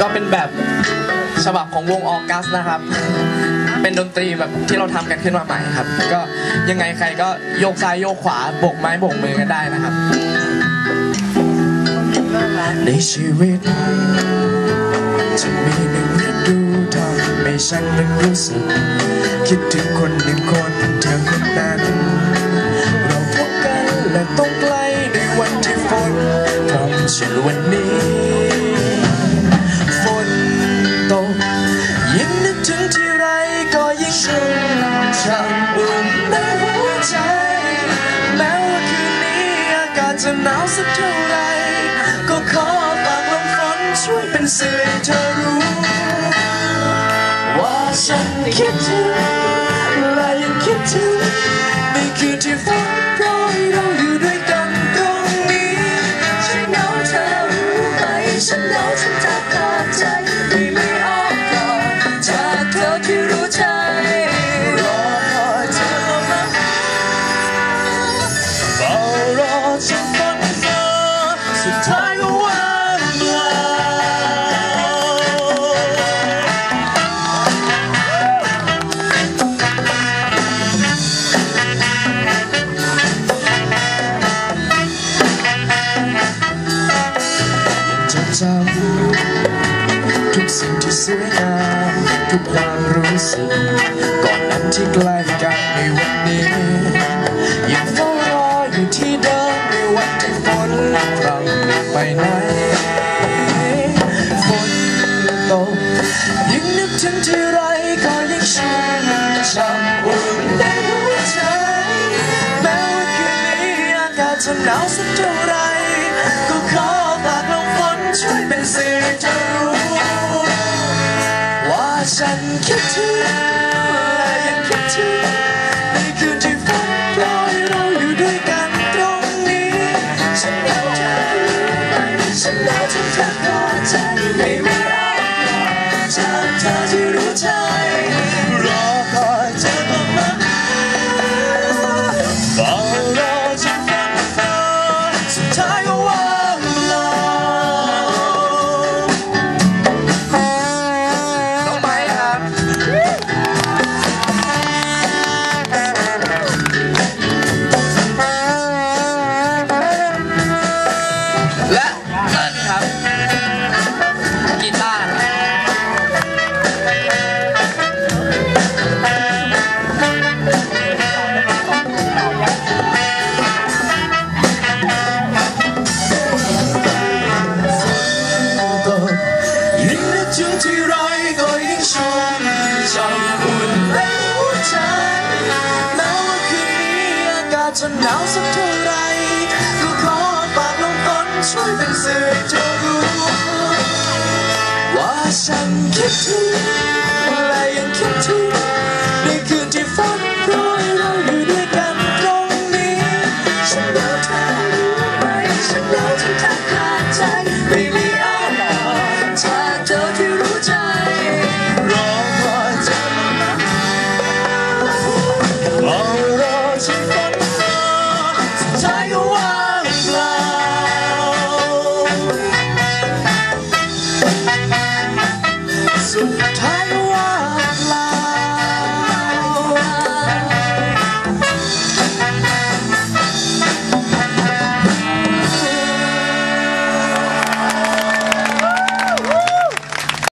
ก็เป็นแบบฉบับของวงออกัสนะครับ เป็นดนตรีแบบที่เราทำกันขึ้นมาใหม่ครับ ก็ยังไงใครก็โยกซ้ายโยกขวาโบกไม้โบกมือกันได้นะครับ ในชีวิตจะมีหนึ่งฤดูทำให้ฉันนั้นรู้สึก คิดถึงคนหนึ่งคนเธอคนนั้น จะหนาวสักเท่าไรก็ขอฝากลมฝนช่วยเป็นสื่อให้เธอรู้ ว่าฉันคิดถึงและยังคิดถึงในคืนที่ฝนโปรยเราอยู่ด้วยกันตรงนี้ฉันเหงาเธอรู้ไหมฉันหงาวฉันแทบขาดใจไม่ไม่ออกก่อนจากเธอที่รู้ใจ วยงามทุกความรู้สึกก่อนนั้นที่ใกล้กันในวันนี้ยังเฝ้ารออยู่ที่เดิมในวันที่ฝนพรำไปไหนฝนตกยิ่งนึกถึงที่ไรก็ยิ่งชุ่มช่ำอุ่นในหัวใจแม้ว่าคืนนี้อากาศจะหนาว คิดถึงและยังคิดถึงในคืนที่ฝนโปรยเราอยู่ด้วยกันตรงนี้ ฉันเหงาเธอรู้ฉันเหงาจนแทบขาดใจไม่ ถึงที่ไรก็ยิ่งชุ่มช่ำอุ่นในหัวใจแม้ว่าคืนนี้อากาศจะหนาวสักเท่าไรก็ขอปากลมฝนช่วยเป็นสื่อให้เธอรู้ว่าฉันคิดถึง So tired.